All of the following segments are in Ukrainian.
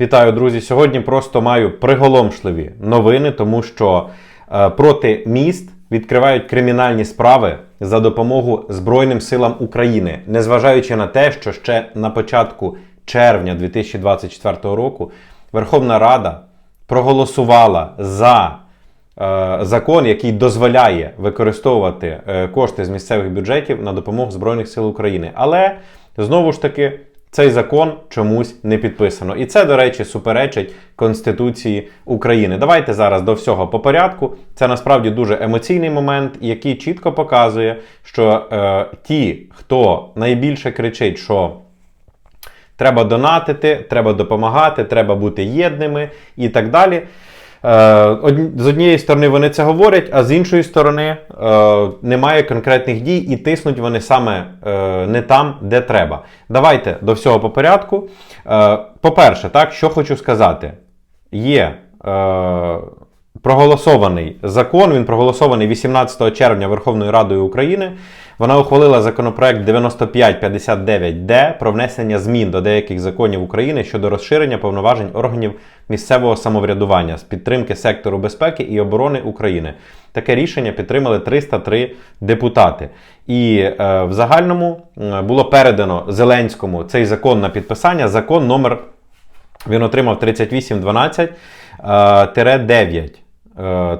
Вітаю, друзі! Сьогодні просто маю приголомшливі новини, тому що е, проти міст відкривають кримінальні справи за допомогу Збройним силам України, незважаючи на те, що ще на початку червня 2024 року Верховна Рада проголосувала за е, закон, який дозволяє використовувати е, кошти з місцевих бюджетів на допомогу Збройних сил України. Але знову ж таки. Цей закон чомусь не підписано. І це, до речі, суперечить Конституції України. Давайте зараз до всього по порядку. Це насправді дуже емоційний момент, який чітко показує, що е, ті, хто найбільше кричить, що треба донатити, треба допомагати, треба бути єдними і так далі. Е, З однієї сторони вони це говорять, а з іншої сторони е, немає конкретних дій і тиснуть вони саме е, не там, де треба. Давайте до всього по порядку. По-перше, так, що хочу сказати, є проголосований закон, він проголосований 18 червня Верховною Радою України. Вона ухвалила законопроект 9559Д про внесення змін до деяких законів України щодо розширення повноважень органів місцевого самоврядування з підтримки сектору безпеки і оборони України. Таке рішення підтримали 303 депутати. І е, в загальному е, було передано Зеленському цей закон на підписання. Закон номер він отримав 3812 е, тире 9. Е,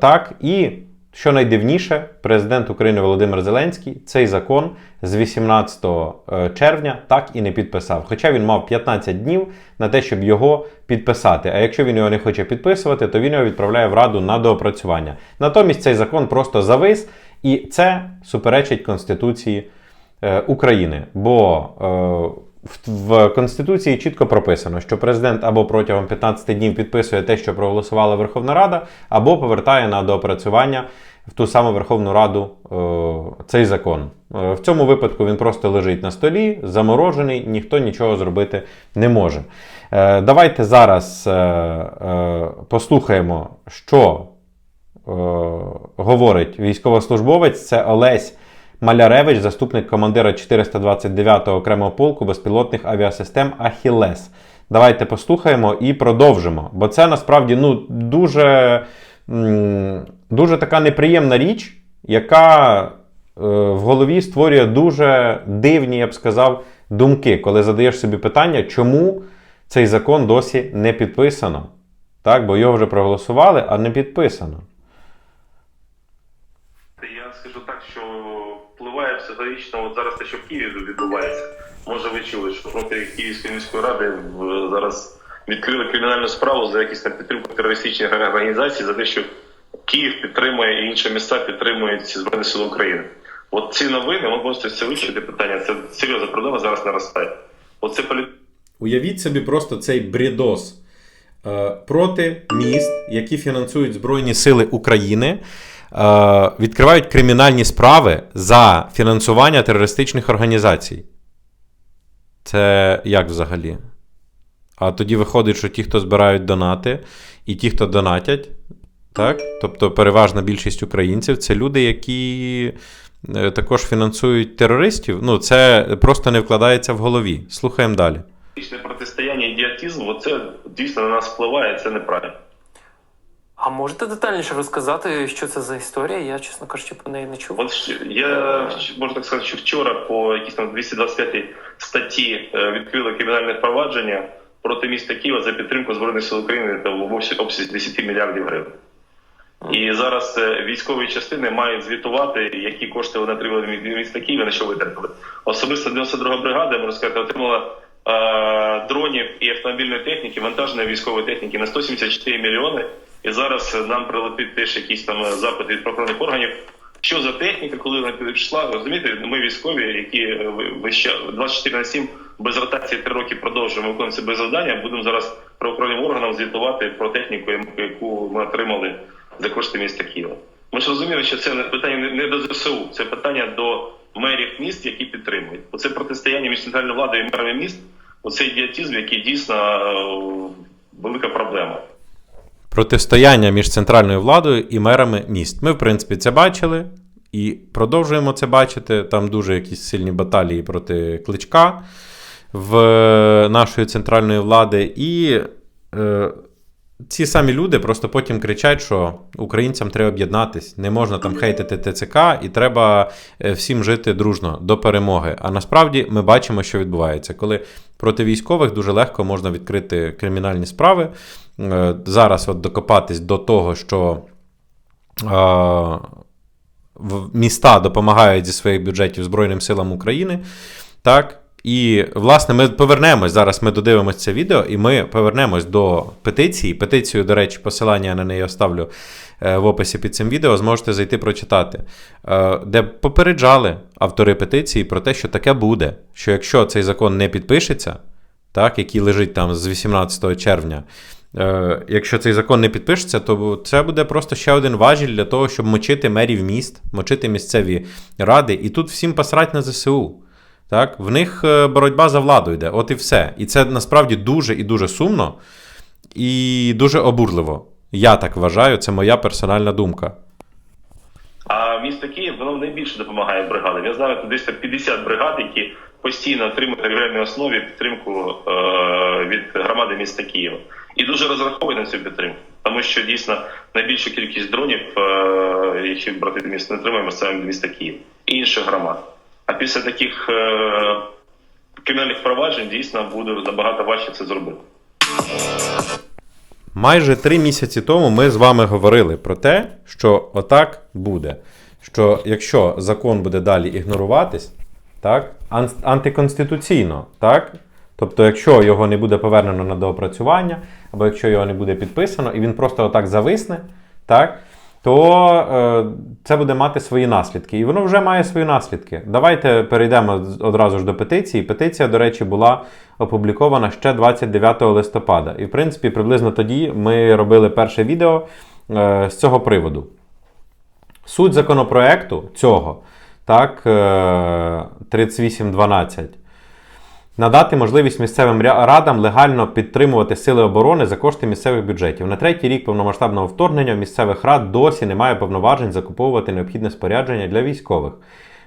Так, і що найдивніше, президент України Володимир Зеленський цей закон з 18 е, червня так і не підписав. Хоча він мав 15 днів на те, щоб його підписати. А якщо він його не хоче підписувати, то він його відправляє в Раду на доопрацювання. Натомість цей закон просто завис, і це суперечить Конституції е, України. Бо е, в, Конституції чітко прописано, що президент або протягом 15 днів підписує те, що проголосувала Верховна Рада, або повертає на доопрацювання в ту саму Верховну Раду е, цей закон. Е, в цьому випадку він просто лежить на столі, заморожений, ніхто нічого зробити не може. Е, давайте зараз е, е, послухаємо, що е, говорить військовослужбовець. Це Олесь Маляревич, заступник командира 429-го окремого полку безпілотних авіасистем Ахілес. Давайте послухаємо і продовжимо. Бо це насправді ну, дуже, дуже така неприємна річ, яка е, в голові створює дуже дивні, я б сказав, думки, коли задаєш собі питання, чому цей закон досі не підписано. Так, бо його вже проголосували, а не підписано. Я скажу так, що впливає психологічно, от зараз те, що в Києві відбувається. Може, ви чули, що проти Київської міської ради зараз відкрили кримінальну справу за якісь там підтримку терористичних організацій за те, що Київ підтримує і інші міста підтримують Збройні Сили України. От ці новини, ви можете це вивчити питання. Це серйозна проблема зараз наростає. Оце полі... Уявіть собі просто цей бредос е, проти міст, які фінансують Збройні Сили України, е, відкривають кримінальні справи за фінансування терористичних організацій. Це як взагалі? А тоді виходить, що ті, хто збирають донати, і ті, хто донатять, так? тобто переважна більшість українців, це люди, які е, також фінансують терористів. Ну, це просто не вкладається в голові. Слухаємо далі. протистояння, ідіотизм, оце дійсно на нас впливає, це неправильно. А можете детальніше розказати, що це за історія? Я, чесно кажучи, про неї не чув. От я можу так сказати, що вчора по якійсь там 225 статті е, відкрили кримінальне провадження проти міста Києва за підтримку збройних сил України та в обсязі обсязі 10 мільярдів гривень. І зараз е, військові частини мають звітувати, які кошти вони отримали від міста Києва, на що витратили. Особисто 92 бригада, можна сказати, отримала е, дронів і автомобільної техніки, вантажної військової техніки на 174 мільйони. І зараз е, нам прилетить теж якийсь там е, запит від правоохоронних органів. Що за техніка, коли вона пішла? Розумієте, ми військові, які е, ви- весь час 24 на 7 без ротації 3 роки продовжуємо виконувати без завдання. Будемо зараз правоохоронним органам звітувати про техніку, яку ми отримали за кошти міста Києва. Ми ж розуміємо, що це питання не- до ЗСУ, це питання до мерів міст, які підтримують. Оце протистояння між центральною владою і мерами міст, оцей ідіотизм, який дійсно е, велика проблема. Протистояння між центральною владою і мерами міст. Ми, в принципі, це бачили і продовжуємо це бачити. Там дуже якісь сильні баталії проти кличка в нашої центральної влади. І е, ці самі люди просто потім кричать, що українцям треба об'єднатись, не можна там хейтити ТЦК, і треба е, всім жити дружно до перемоги. А насправді ми бачимо, що відбувається. Коли проти військових дуже легко можна відкрити кримінальні справи. Е, Зараз от докопатись до того, що міста допомагають зі своїх бюджетів Збройним силам України. Так. І, власне, ми повернемось зараз. Ми додивимось це відео, і ми повернемось до петиції. Петицію, до речі, посилання на неї оставлю е, в описі під цим відео. Зможете зайти прочитати, е, де попереджали автори петиції про те, що таке буде. Що якщо цей закон не підпишеться, так, який лежить там з 18 червня. Е, якщо цей закон не підпишеться, то це буде просто ще один важіль для того, щоб мочити мерів міст, мочити місцеві ради. І тут всім посрать на ЗСУ. Так? В них е, боротьба за владу йде, от і все. І це насправді дуже і дуже сумно і дуже обурливо. Я так вважаю, це моя персональна думка. А місто Київ воно найбільше допомагає бригадам. Я знаю, десь 50 бригад, які постійно отримують на регулярній основі підтримку е, від громади міста Києва. І дуже розраховують на цю підтримку, тому що дійсно найбільша кількість дронів, е, які брати місто не отримуємо саме міста Київ і інших громад. Після таких е, кримінальних проваджень дійсно буде набагато важче це зробити. Майже три місяці тому ми з вами говорили про те, що отак буде. Що якщо закон буде далі ігноруватись, так, ан- антиконституційно, так? Тобто, якщо його не буде повернено на доопрацювання, або якщо його не буде підписано, і він просто отак зависне, так, то е, це буде мати свої наслідки. І воно вже має свої наслідки. Давайте перейдемо одразу ж до петиції. Петиція, до речі, була опублікована ще 29 листопада. І, в принципі, приблизно тоді ми робили перше відео е, з цього приводу. Суть законопроекту цього, так, е, 3812. Надати можливість місцевим радам легально підтримувати сили оборони за кошти місцевих бюджетів. На третій рік повномасштабного вторгнення місцевих рад досі немає повноважень закуповувати необхідне спорядження для військових.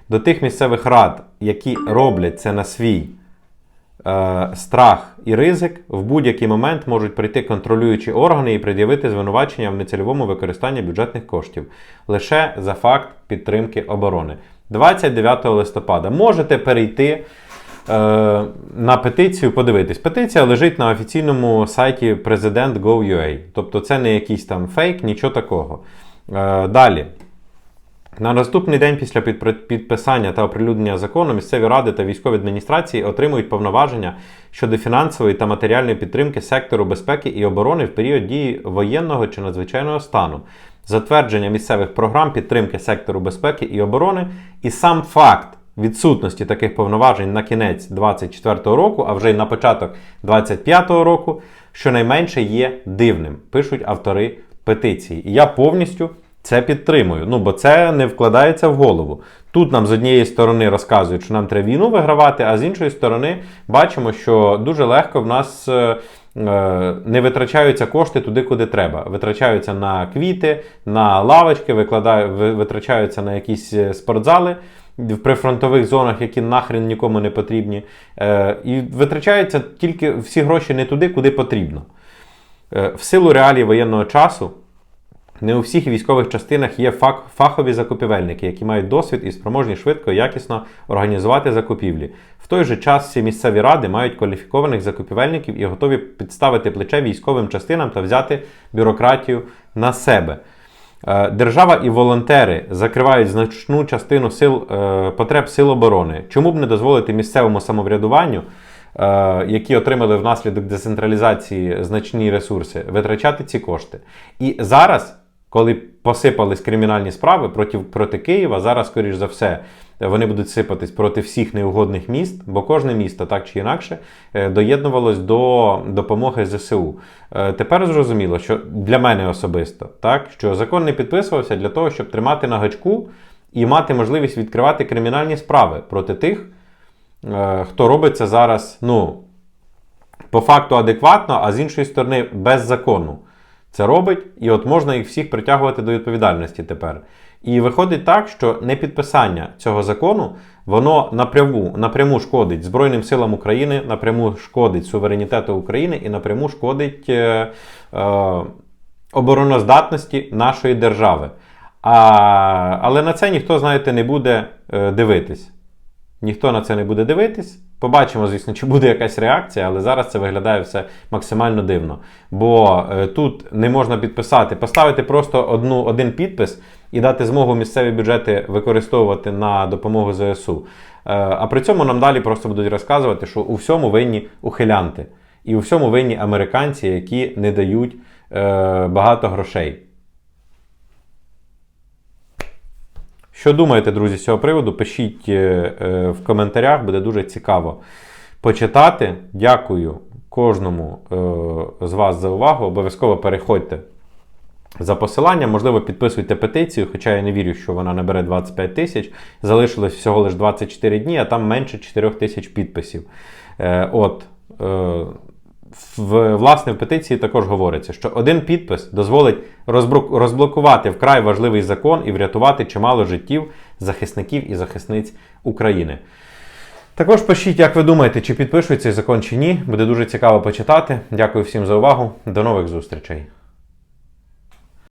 До тих місцевих рад, які роблять це на свій е, страх і ризик, в будь-який момент можуть прийти контролюючі органи і пред'явити звинувачення в нецільовому використанні бюджетних коштів лише за факт підтримки оборони. 29 листопада можете перейти на петицію, подивитись. Петиція лежить на офіційному сайті president.gov.ua. Тобто це не якийсь там фейк, нічого такого. Е, далі. На наступний день після підписання та оприлюднення закону місцеві ради та військові адміністрації отримують повноваження щодо фінансової та матеріальної підтримки сектору безпеки і оборони в період дії воєнного чи надзвичайного стану, затвердження місцевих програм підтримки сектору безпеки і оборони, і сам факт відсутності таких повноважень на кінець 2024 року, а вже й на початок 2025 року, щонайменше є дивним, пишуть автори петиції. І я повністю це підтримую. Ну, бо це не вкладається в голову. Тут нам з однієї сторони розказують, що нам треба війну вигравати, а з іншої сторони бачимо, що дуже легко в нас. е, е, Не витрачаються кошти туди, куди треба. Витрачаються на квіти, на лавочки, витрачаються на якісь е, спортзали в прифронтових зонах, які нахрен нікому не потрібні. Е, І витрачаються тільки всі гроші не туди, куди потрібно. Е, В силу реалій воєнного часу не у всіх військових частинах є фах, фахові закупівельники, які мають досвід і спроможні швидко і якісно організувати закупівлі. В той же час всі місцеві ради мають кваліфікованих закупівельників і готові підставити плече військовим частинам та взяти бюрократію на себе. Е, Держава і волонтери закривають значну частину сил, е, потреб сил оборони. Чому б не дозволити місцевому самоврядуванню, е, які отримали внаслідок децентралізації значні ресурси, витрачати ці кошти? І зараз, коли посипались кримінальні справи проти, проти Києва, зараз, скоріш за все, вони будуть сипатись проти всіх неугодних міст, бо кожне місто так чи інакше е, доєднувалось до допомоги ЗСУ. Е, Тепер зрозуміло, що для мене особисто, так, що закон не підписувався для того, щоб тримати на гачку і мати можливість відкривати кримінальні справи проти тих, е, хто робить це зараз, ну, по факту адекватно, а з іншої сторони без закону. Це робить, і от можна їх всіх притягувати до відповідальності тепер. І виходить так, що непідписання цього закону воно напряму, напряму шкодить Збройним силам України, напряму шкодить суверенітету України і напряму шкодить е, е, обороноздатності нашої держави. А, але на це ніхто, знаєте, не буде е, дивитись. Ніхто на це не буде дивитись. Побачимо, звісно, чи буде якась реакція, але зараз це виглядає все максимально дивно. Бо е, тут не можна підписати, поставити просто одну, один підпис і дати змогу місцеві бюджети використовувати на допомогу ЗСУ. Е, а при цьому нам далі просто будуть розказувати, що у всьому винні ухилянти. І у всьому винні американці, які не дають е, багато грошей. Що думаєте, друзі, з цього приводу? Пишіть е, е, в коментарях, буде дуже цікаво почитати. Дякую кожному е, з вас за увагу. Обов'язково переходьте за посиланням, можливо, підписуйте петицію, хоча я не вірю, що вона набере 25 тисяч. Залишилось всього лише 24 дні, а там менше 4 тисяч підписів. От. В, власне, в петиції також говориться, що один підпис дозволить розблокувати вкрай важливий закон і врятувати чимало життів захисників і захисниць України. Також пишіть, як ви думаєте, чи підпишуть цей закон чи ні. Буде дуже цікаво почитати. Дякую всім за увагу. До нових зустрічей.